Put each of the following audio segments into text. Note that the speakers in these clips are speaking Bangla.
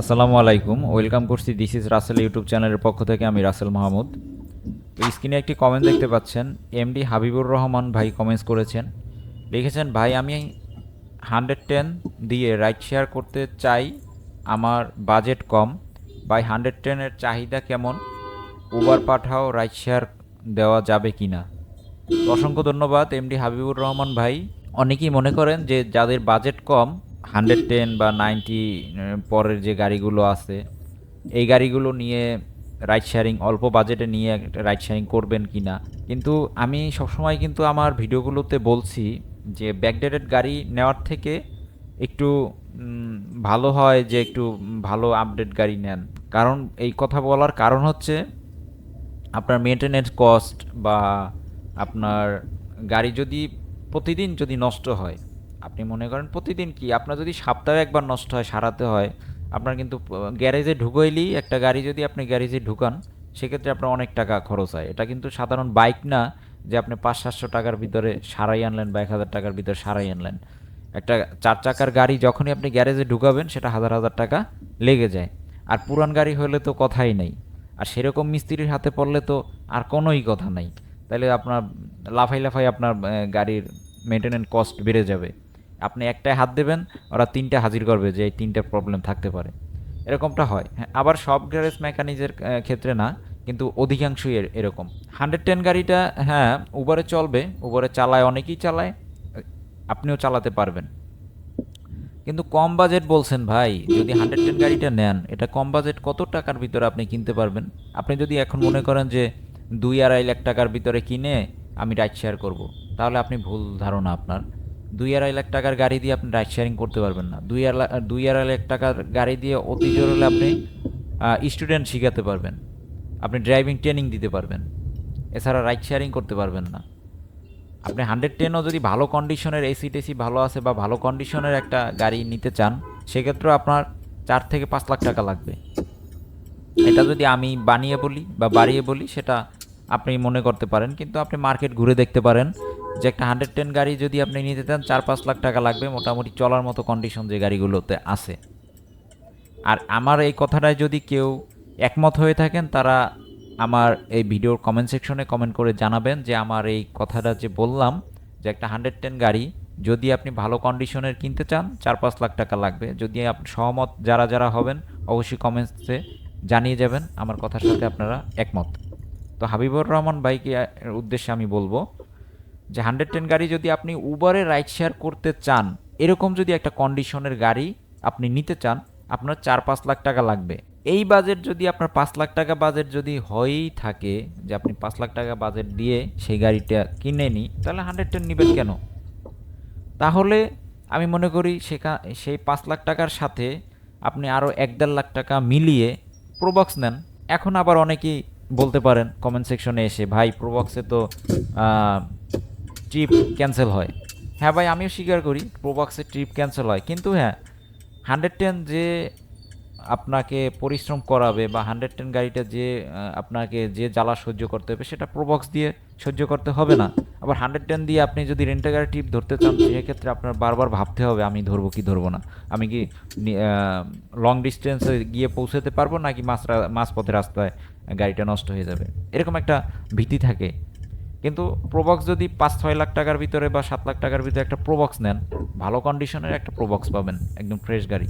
আসসালামু আলাইকুম, ওয়েলকাম করছি দিস ইজ রাসেল ইউটিউব চ্যানেলের পক্ষ থেকে আমি রাসেল মাহমুদ। তো স্ক্রিনে একটি কমেন্ট দেখতে পাচ্ছেন এমডি হাবিবুর রহমান ভাই কমেন্টস করেছেন। লিখেছেন, ভাই, আমি হান্ড্রেড টেন দিয়ে রাইড শেয়ার করতে চাই, আমার বাজেট কম। ভাই হান্ড্রেড টেনের চাহিদা কেমন? উবার পাঠাও রাইড শেয়ার দেওয়া যাবে কি না অসংখ্য ধন্যবাদ এমডি হাবিবুর রহমান ভাই। অনেকেই মনে করেন যে যাদের বাজেট কম হান্ড্রেড টেন বা নাইনটি পরের যে গাড়িগুলো আছে, এই গাড়িগুলো নিয়ে রাইড শেয়ারিং অল্প বাজেটে নিয়ে একটা রাইড শেয়ারিং করবেন কি না কিন্তু আমি সবসময় কিন্তু আমার ভিডিওগুলোতে বলছি যে ব্যাকডেটেড গাড়ি নেওয়ার থেকে একটু ভালো হয় যে একটু ভালো আপডেট গাড়ি নেন। কারণ এই কথা বলার কারণ হচ্ছে আপনার মেনটেনেন্স কস্ট বা আপনার গাড়ি যদি প্রতিদিন যদি নষ্ট হয় আপনি মনে করেন প্রতিদিন কি? আপনার যদি সপ্তাহে একবার নষ্ট হয়, সারাতে হয়, আপনার কিন্তু গ্যারেজে ঢুকাইলেই একটা গাড়ি যদি আপনি গ্যারেজে ঢুকান, সেক্ষেত্রে আপনার অনেক টাকা খরচ হয়। এটা কিন্তু সাধারণ বাইক না যে আপনি পাঁচ সাতশো টাকার ভিতরে সারাই আনলেন বা এক হাজার টাকার ভিতরে সারাই আনলেন। একটা চার চাকার গাড়ি যখনই আপনি গ্যারেজে ঢুকাবেন, সেটা হাজার হাজার টাকা লেগে যায়। আর পুরান গাড়ি হলে তো কথাই নেই। আর সেরকম মিস্ত্রির হাতে পড়লে তো আর কোনোই কথা নাই। তাহলে আপনার, লাফাই লাফাই আপনার গাড়ির মেনটেনেন্স কস্ট বেড়ে যাবে। আপনি একটায় হাত দেবেন, ওরা তিনটা হাজির করবে যে এই তিনটা প্রবলেম থাকতে পারে। এরকমটা হয় হ্যাঁ আবার সব গ্যারেজ মেকানিজের ক্ষেত্রে না, কিন্তু অধিকাংশই এরকম। হান্ড্রেড টেন গাড়িটা হ্যাঁ উবারে চলবে উবারে চালায়, অনেকেই চালায়, আপনিও চালাতে পারবেন। কিন্তু কম বাজেট বলছেন ভাই, যদি হান্ড্রেড টেন গাড়িটা নেন, এটা কম বাজেট কত টাকার ভিতরে আপনি কিনতে পারবেন? আপনি যদি এখন মনে করেন যে দুই আড়াই লাখ টাকার ভিতরে কিনে আমি রাইড শেয়ার করব, তাহলে আপনি ভুল ধারণা আপনার। দুই আড়াই লাখ টাকার গাড়ি দিয়ে আপনি রাইড শেয়ারিং করতে পারবেন না। দুই আড়াই দুই আড়াই লাখ টাকার গাড়ি দিয়ে অতি জোর হলে আপনি স্টুডেন্ট শিখাতে পারবেন। আপনি ড্রাইভিং ট্রেনিং দিতে পারবেন। এছাড়া রাইড শেয়ারিং করতে পারবেন না। আপনি হান্ড্রেড টেনও যদি ভালো কন্ডিশনের এসি টেসি ভালো আছে বা ভালো কন্ডিশনের একটা গাড়ি নিতে চান, সেক্ষেত্রেও আপনার চার থেকে পাঁচ লাখ টাকা লাগবে। এটা যদি আমি বানিয়ে বলি বা বাড়িয়ে বলি, সেটা আপনি মনে করতে পারেন। কিন্তু আপনি মার্কেট ঘুরে দেখতে পারেন। যে একটা হান্ড্রেড টেন গাড়ি যদি আপনি নিতে চান, চার পাঁচ লাখ টাকা লাগবে মোটামুটি চলার মতো কন্ডিশন যে গাড়িগুলোতে আছে। আর আমার এই কথাটায় যদি কেউ একমত হয়ে থাকেন, তারা আমার এই ভিডিওর কমেন্ট সেকশনে কমেন্ট করে জানাবেন যে আমার এই কথাটা যে বললাম, যে একটা হান্ড্রেড টেন গাড়ি যদি আপনি ভালো কন্ডিশনের কিনতে চান, চার পাঁচ লাখ টাকা লাগবে। যদি আপনি সহমত যারা যারা হবেন, অবশ্যই কমেন্টসে জানিয়ে যাবেন। আমার কথার সাথে আপনারা একমত। তো হাবিবুর রহমান ভাইকে উদ্দেশ্যে আমি বলব যে হান্ড্রেড টেন গাড়ি যদি আপনি উবারে রাইড শেয়ার করতে চান, এরকম যদি একটা কন্ডিশনের গাড়ি আপনি নিতে চান, আপনার চার পাঁচ লাখ টাকা লাগবে। এই বাজেট যদি আপনার পাঁচ লাখ টাকা বাজেট যদি হয়েই থাকে, যে আপনি পাঁচ লাখ টাকা বাজেট দিয়ে সেই গাড়িটা কিনে নিই, তাহলে হান্ড্রেড টেন নেবেন কেন? তাহলে আমি মনে করি সেখা, সেই পাঁচ লাখ টাকার সাথে আপনি আরও এক দেড় লাখ টাকা মিলিয়ে প্রোবক্স নেন। এখন আবার অনেকেই বলতে পারেন কমেন্ট সেকশনে এসে, ভাই প্রোবক্সে তো ট্রিপ ক্যান্সেল হয়। হ্যাঁ ভাই, আমিও স্বীকার করি প্রোবক্সে ট্রিপ ক্যান্সেল হয়। কিন্তু হ্যাঁ হান্ড্রেড টেন যে আপনাকে পরিশ্রম করাবে বা হান্ড্রেড টেন গাড়িটা যে আপনাকে যে জ্বালা সহ্য করতে হবে, সেটা প্রোবক্স দিয়ে সহ্য করতে হবে না। আবার হান্ড্রেড টেন দিয়ে আপনি যদি রেন্টে গাড়ি টিপ ধরতে চান সেক্ষেত্রে আপনার বারবার ভাবতে হবে, আমি ধরবো কি ধরবো না। আমি কি লং ডিস্টেন্সে গিয়ে পৌঁছাতে পারব, নাকি মাছ মাঝপথে রাস্তায় গাড়িটা নষ্ট হয়ে যাবে? এরকম একটা ভীতি থাকে। কিন্তু প্রোবক্স যদি পাঁচ, ছয় লাখ টাকার ভিতরে বা সাত লাখ টাকার ভিতরে একটা প্রোবক্স নেন, ভালো কন্ডিশনের একটা প্রোবক্স পাবেন, একদম ফ্রেশ গাড়ি।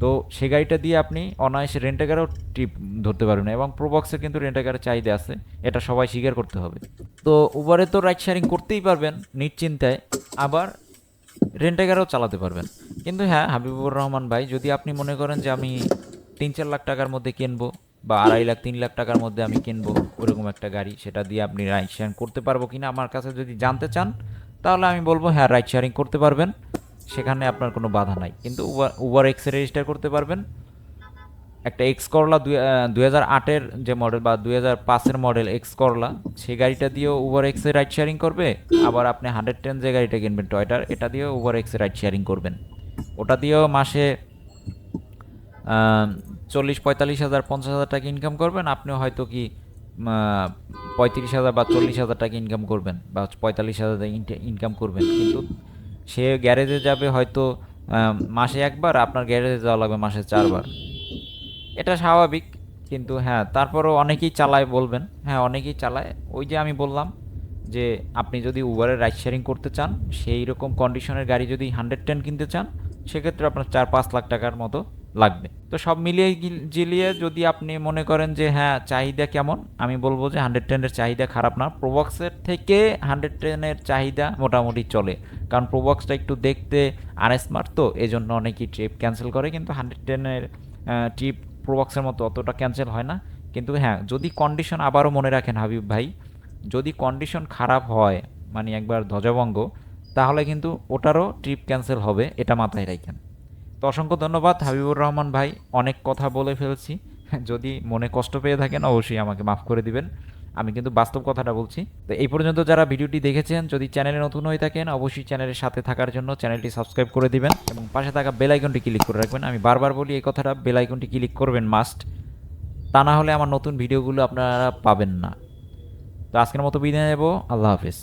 তো সেই গাড়িটা দিয়ে আপনি অনায়াসে রেন্টাকারও টিপ ধরতে পারবেন এবং প্রোবক্সের কিন্তু রেন্টাকারের চাহিদা আছে, এটা সবাই স্বীকার করতে হবে। তো উবারে তো রাইড শেয়ারিং করতেই পারবেন নিশ্চিন্তায়, আবার রেন্টাকারও চালাতে পারবেন। কিন্তু হ্যাঁ হাবিবুর রহমান ভাই, যদি আপনি মনে করেন যে আমি তিন, চার লাখ টাকার মধ্যে কিনবো বা আড়াই লাখ, তিন লাখ টাকার মধ্যে আমি কিনবো ওরকম একটা গাড়ি, সেটা দিয়ে আপনি রাইড শেয়ারিং করতে পারব কিনা আমার কাছে যদি জানতে চান, তাহলে আমি বলব হ্যাঁ রাইড শেয়ারিং করতে পারবেন। সেখানে আপনার কোনো বাধা নাই। কিন্তু উবার উবার এক্সে রেজিস্টার করতে পারবেন। একটা এক্স করলা দুই হাজার আটের যে মডেল বা দুই হাজার পাঁচের মডেল এক্স করলা সেই গাড়িটা দিয়েও উবার এক্সে রাইড শেয়ারিং করবে। আবার আপনি হান্ড্রেড টেন যে গাড়িটা কিনবেন টয়টার এটা দিয়েও উবার এক্সে রাইড শেয়ারিং করবেন। ওটা দিয়েও মাসে চল্লিশ পঁয়তাল্লিশ হাজার, পঞ্চাশ হাজার টাকা ইনকাম করবেন। আপনিও হয়তো কি পঁয়ত্রিশ হাজার বা চল্লিশ হাজার টাকা ইনকাম করবেন বা পঁয়তাল্লিশ হাজার ইনকাম করবেন। কিন্তু সে গ্যারেজে যাবে হয়তো মাসে একবার, আপনার গ্যারেজে যাওয়া লাগবে মাসে চারবার। এটা স্বাভাবিক, কিন্তু হ্যাঁ তারপরও অনেকেই চালায় বলবেন। হ্যাঁ অনেকেই চালায়। ওই যে আমি বললাম যে, আপনি যদি উবারের রাইড শেয়ারিং করতে চান, সেই রকম কন্ডিশনের গাড়ি যদি হান্ড্রেড টেন কিনতে চান, সেক্ষেত্রে আপনার চার পাঁচ লাখ টাকার মতো লাগবে। তো সব মিলিয়ে জিলিয়ে যদি আপনি মনে করেন যে হ্যাঁ চাহিদা কেমন? আমি বলব যে হান্ড্রেড টেনের চাহিদা খারাপ না। প্রোবক্সের থেকে হান্ড্রেড টেনের চাহিদা মোটামুটি চলে। কারণ প্রোবক্সটা একটু দেখতে আর স্মার্ট তো এই জন্য অনেকেই ট্রিপ ক্যান্সেল করে। কিন্তু হান্ড্রেড টেনের ট্রিপ প্রোবক্সের মতো অতটা ক্যান্সেল হয় না। কিন্তু হ্যাঁ যদি কন্ডিশন আবারও মনে রাখেন হাবিব ভাই, যদি কন্ডিশন খারাপ হয় মানে একবার ধ্বজভঙ্গ, তাহলে কিন্তু ওটারও ট্রিপ ক্যান্সেল হবে, এটা মাথায় রাখেন। তো অসংখ্য ধন্যবাদ, হাবিবুর রহমান ভাই। অনেক কথা বলে ফেলছি। যদি মনে কষ্ট পেয়ে থাকেন, অবশ্যই আমাকে মাফ করে দিবেন। আমি কিন্তু বাস্তব কথাটা বলছি। তো এই পর্যন্ত যারা ভিডিওটি দেখেছেন, যদি চ্যানেলে নতুন হয়ে থাকেন, অবশ্যই চ্যানেলের সাথে থাকার জন্য চ্যানেলটি সাবস্ক্রাইব করে দিবেন এবং পাশে থাকা বেল আইকনটি ক্লিক করে রাখবেন। আমি বারবার বলি এই কথাটা, বেল আইকনটি ক্লিক করবেন মাস্ট। তা না হলে আমার নতুন ভিডিওগুলো আপনারা পাবেন না। তো আজকের মতো বিদায় নেব। আল্লাহ হাফিজ।